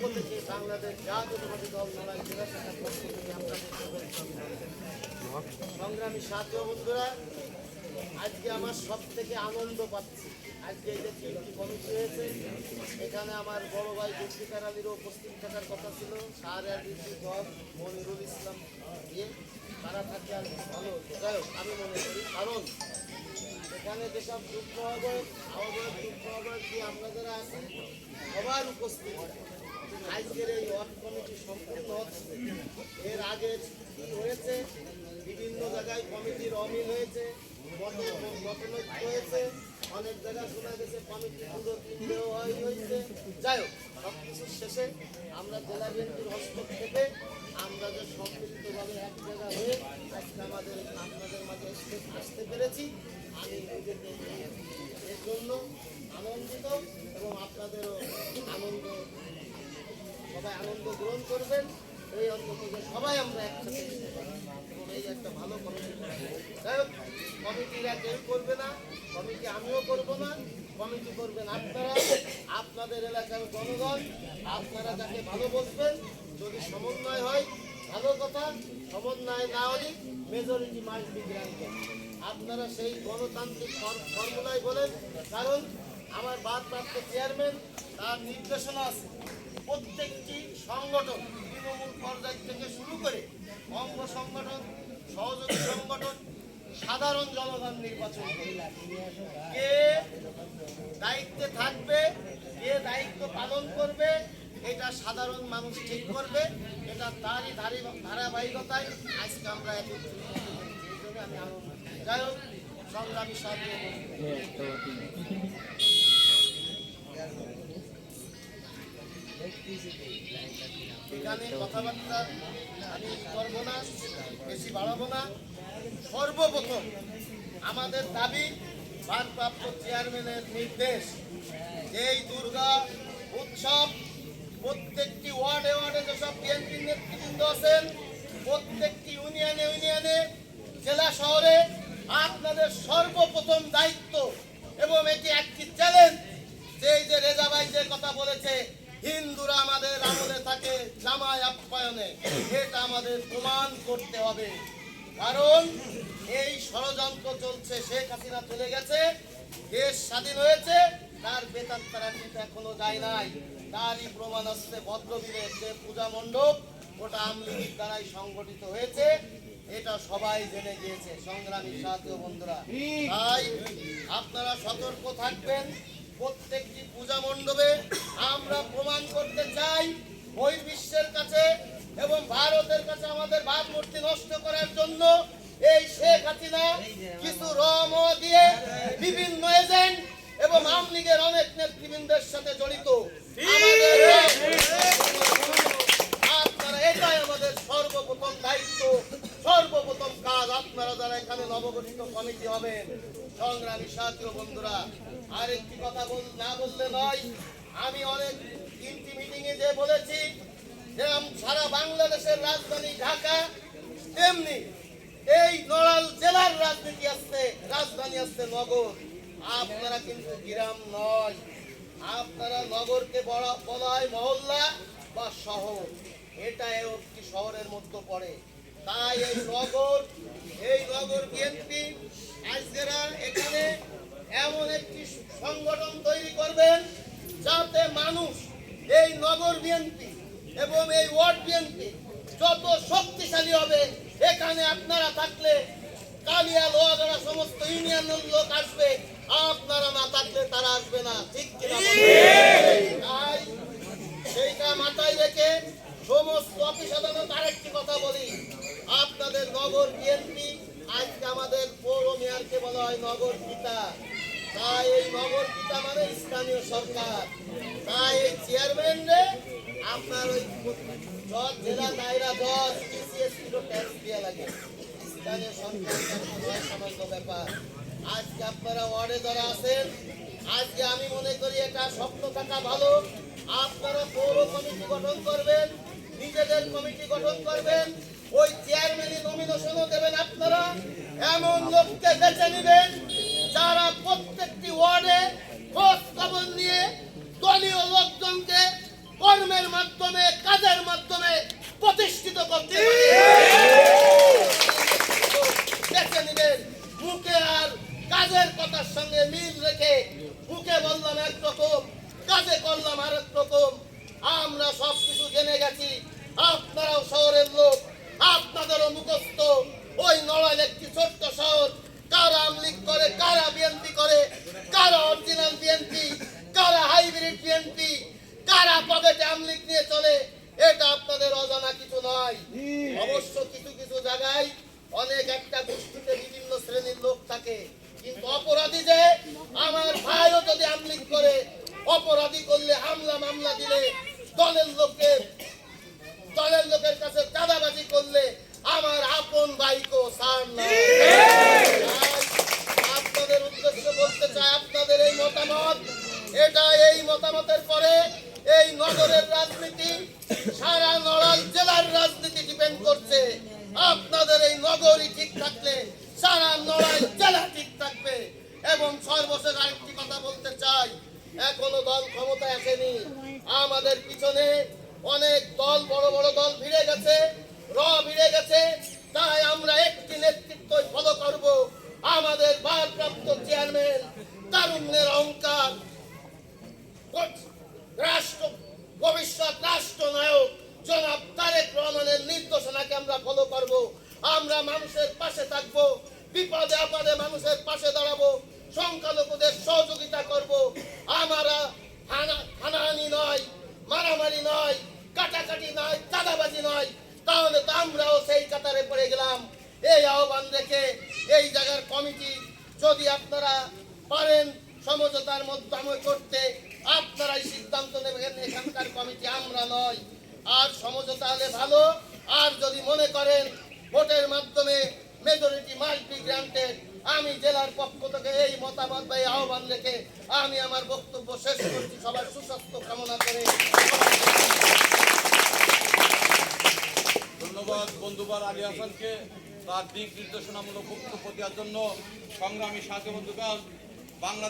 থেকে দল থেকে আপনাদের। সংগ্রামী ও বন্ধুরা, আজকে আমার সব থেকে আনন্দ পাচ্ছি। আজকে এই যে তিনটি কমিটি হয়েছে, এখানে আমার বড় ভাই জুলফিকার আলীরও উপস্থিত থাকার কথা ছিল। শাহরিয়ার বিদ্যুৎ দল, মনিরুল ইসলাম দিয়ে তারা থাকলে আর ভালো, যাই আমি মনে করি কারণ এখানে যেসব যুদ্ধ আহ্বায়ক আহ্বায়ক আহ্বায়ক দিয়ে আমরা যারা আছি? সবার উপস্থিত। আজকের এই ওয়ার্ড কমিটি সম্পূর্ণ হচ্ছে। এর আগে কি হয়েছে? বিভিন্ন জায়গায় কমিটির অমিল হয়েছে, মত- মতানৈক্য হয়েছে। অনেক জায়গায় শোনা গেছে কমিটি তিনটেও হয় হয়েছে। যাই হোক সব কিছুর শেষে আমরা জেলা বিএনপির হস্তক্ষেপে আমরা যে সম্মিলিতভাবে এক জায়গা হয়ে আমাদের আপনাদের মাঝে আসতে পেরেছি। আমি নিজেকে এর জন্য আনন্দিত এবং আপনাদেরও সবাই আনন্দ গ্রহণ করবেন। এই অন্তত যে সবাই আমরা একসাথে এই একটা ভালো কমিটি। যাই হোক কমিটিরা কেউ করবে না কমিটি আমিও করব না কমিটি করবেন আপনারা। আপনাদের এলাকার জনগণ, আপনারা যাকে ভালো বসবেন যদি সমন্বয় হয়, ভালো কথা, সমন্বয় না হলে মেজরিটি গ্রান্টেড আপনারা সেই গণতান্ত্রিক ফর- ফর্মুলায় বলেন, কারণ আমার ভারপ্রাপ্ত চেয়ারম্যান, তার নির্দেশনা আছে। প্রত্যেকটি সংগঠন তৃণমূল পর্যায় থেকে শুরু করে অঙ্গ সংগঠন, সহযোগী সংগঠন, সাধারণ জনগণ নির্বাচন কে দায়িত্বে থাকবে, কে দায়িত্ব পালন করবে, এটা সাধারণ মানুষ ঠিক করবে, এটা তারই ধারি ধারাবাহিকতায় আজকে আমরা। যাই হোক, সংগ্রামী সাথী এখানে কথাবার্তা আমি করব না, বেশি বাড়াবো না। সর্বপ্রথম আমাদের দাবি, ভারপ্রাপ্ত চেয়ারম্যানের নির্দেশ যেই দুর্গা উৎসব প্রত্যেকটি ওয়ার্ডে ওয়ার্ডে যেসব বিএনপি নেতৃবৃন্দ আছেন, প্রত্যেকটি ইউনিয়নে ইউনিয়নে, জেলা শহরে আপনাদের সর্বপ্রথম দায়িত্ব এবং এটি একটি চ্যালেঞ্জ যে এই যে রেজা ভাই যে কথা বলেছে হিন্দুরা আমাদের আমলে থাকে আপ্যায়নে, এটা আমাদের প্রমাণ করতে হবে। কারণ এই ষড়যন্ত্র চলছে, শেখ হাসিনা চলে গেছে, দেশ স্বাধীন হয়েছে, তার বেতন তারা কিন্তু এখনও যায় নাই। তারই প্রমাণ আসছে ভদ্রবীরের যে পূজা মণ্ডপ, ওটা আমলিগির দ্বারাই সংগঠিত হয়েছে। এটা সবাই জেনে গিয়েছে, সংগ্রামী সাথী বন্ধুরা। তাই আপনারা সতর্ক থাকবেন, প্রত্যেকটি পূজা মণ্ডপে আমরা প্রমাণ করতে চাই, ওই এবং ভারতের কাছে আমাদের ভাবমূর্তি নষ্ট করার জন্য এই শেখ হাসিনা কিছু রম দিয়ে বিভিন্ন এজেন্ট এবং আওয়ামী লীগের অনেক নেতৃবৃন্দের সাথে জড়িত। আপনারা, এটাই আমাদের সর্বপ্রথম দায়িত্ব, সর্বপ্রথম কাজ। আপনারা যারা এখানে নবগঠিত কমিটি হবেন, সংগ্রামী সাথী ও বন্ধুরা, আরেকটি কথা না বললে নয়, আমি অনেক তিনটি মিটিং এ যে বলেছি যে সারা বাংলাদেশের রাজধানী ঢাকা, তেমনি এই নড়াল জেলার রাজনীতি আসছে, রাজধানী আসছে নগর। আপনারা কিন্তু গ্রাম নয়। আপনারা নগরকে বলা হয় মহল্লা বা শহর। এটা একটি শহরের মধ্যে পড়ে। তাই এই নগর এই নগর বিএনপি আজকেরা এখানে এমন একটি সংগঠন তৈরি করবেন, যাতে মানুষ এই নগর বিএনপি এবং এই ওয়ার্ড বিএনপি যত শক্তিশালী হবে এখানে আপনারা থাকলে কালিয়া লোহাগড়া সমস্ত ইউনিয়নের লোক আসবে। আপনারা না থাকলে তারা আসবে না। ঠিক তাই সেইটা মাথায় রেখে সমস্ত অফিস আদালত আরেকটি কথা বলি। আপনাদের নগর বিএনপি আজকে আমাদের পৌর মেয়রকে বলা হয় নগর পিতা। তাই এই পিতা মানে স্থানীয় সরকার। তাই এই চেয়ারম্যান রে আপনার ওই জজ, জেলা দায়রা জজ টিসিএস কিলো ট্যাক্স দেওয়া লাগে। স্থানীয় সরকার নয় ব্যাপার। আজকে আপনারা ওয়ার্ডে যারা আছেন, আজকে আমি মনে করি এটা স্বপ্ন থাকা ভালো। আপনারা পৌর কমিটি গঠন করবেন, নিজেদের কমিটি গঠন করবেন, ওই চেয়ারম্যানই নমিনেশনও দেবেন আপনারা। এমন লোককে বেছে নেবেন যারা প্রত্যেকটি ওয়ার্ডে খোঁজ খবর নিয়ে দলীয় লোকজনকে কর্মের মাধ্যমে, কাজের মাধ্যমে প্রতিষ্ঠিত করতে দেখে নেবেন, মুখে আর কাজের কথার সঙ্গে মিল রেখে মুখে বললাম একরকম কাজে করলাম আরেক রকম। আমরা সব কিছু জেনে গেছি, আপনারাও শহরের লোক, আপনাদেরও মুখস্থ ওই নড়াইল একটি ছোট্ট শহর কারা আমলিক করে কারা বিএনপি করে কারা অরিজিনাল বিএনপি কারা হাইব্রিড বিএনপি কারা পকেটে আমলিক নিয়ে চলে এটা আপনাদের অজানা কিছু নয় অবশ্য কিছু কিছু জায়গায় অনেক একটা গোষ্ঠীতে বিভিন্ন শ্রেণির লোক থাকে কিন্তু অপরাধী যে আমার ভাইও যদি আমলিক করে অপরাধী করলে হামলা মামলা দিলে দলের লোককে দলের লোকের কাছে চাঁদাবাজি করলে আমার আপন ভাইকেও সার না আপনাদের উদ্দেশ্যে বলতে চাই আপনাদের এই মতামত এটা এই মতামতের পরে এই নগরের রাজনীতি সারা নড়াইল জেলার রাজনীতি ডিপেন্ড করছে আপনাদের এই নগরী ঠিক থাকলে সারা নড়াইল জেলা ঠিক থাকবে। এবং সর্বশেষ আরেকটি কথা বলতে চাই, এখনও দল ক্ষমতা আসেনি। আমাদের পিছনে অনেক দল, বড় বড় দল ভিড়ে গেছে, র ভিড়ে গেছে তাই আমরা একটি নেতৃত্ব ফলো করব আমাদের ভারপ্রাপ্ত চেয়ারম্যান তারুণ্যের অহংকার রাষ্ট্র ভবিষ্যৎ রাষ্ট্রনায়ক জনাব তারেক রহমানের নির্দেশনাকে আমরা ফলো করব আমরা মানুষের পাশে থাকব, বিপদে আপদে মানুষের পাশে দাঁড়াবো, সংখ্যালঘুদের সহযোগিতা করব। আমরা হানা, হানাহানি নয়, মারামারি নয়, কাটাকাটি নয়, চাঁদাবাজি নয়। তাহলে তো আমরাও সেই কাতারে পড়ে গেলাম। এই আহ্বান রেখে এই জায়গার কমিটি, যদি আপনারা পারেন সমঝোতার মাধ্যমে করতে, আপনারাই সিদ্ধান্ত নেবেন এখানকার কমিটি আমরা নয়। আর সমঝোতা হলে ভালো, আর যদি মনে করেন ভোটের মাধ্যমে মেজরিটি মাল্টি গ্রান্টেড আমি জেলার পক্ষ থেকে এই মতামত বা এই আহ্বান রেখে আমি আমার বক্তব্য শেষ করছি। সবার সুস্বাস্থ্য কামনা করে ধন্যবাদ বন্ধুবার আলী হাসানকে তার দিক নির্দেশনামূলক বক্তব্য দেওয়ার জন্য। সংগ্রামী সাথে বন্ধুগণ, বাংলা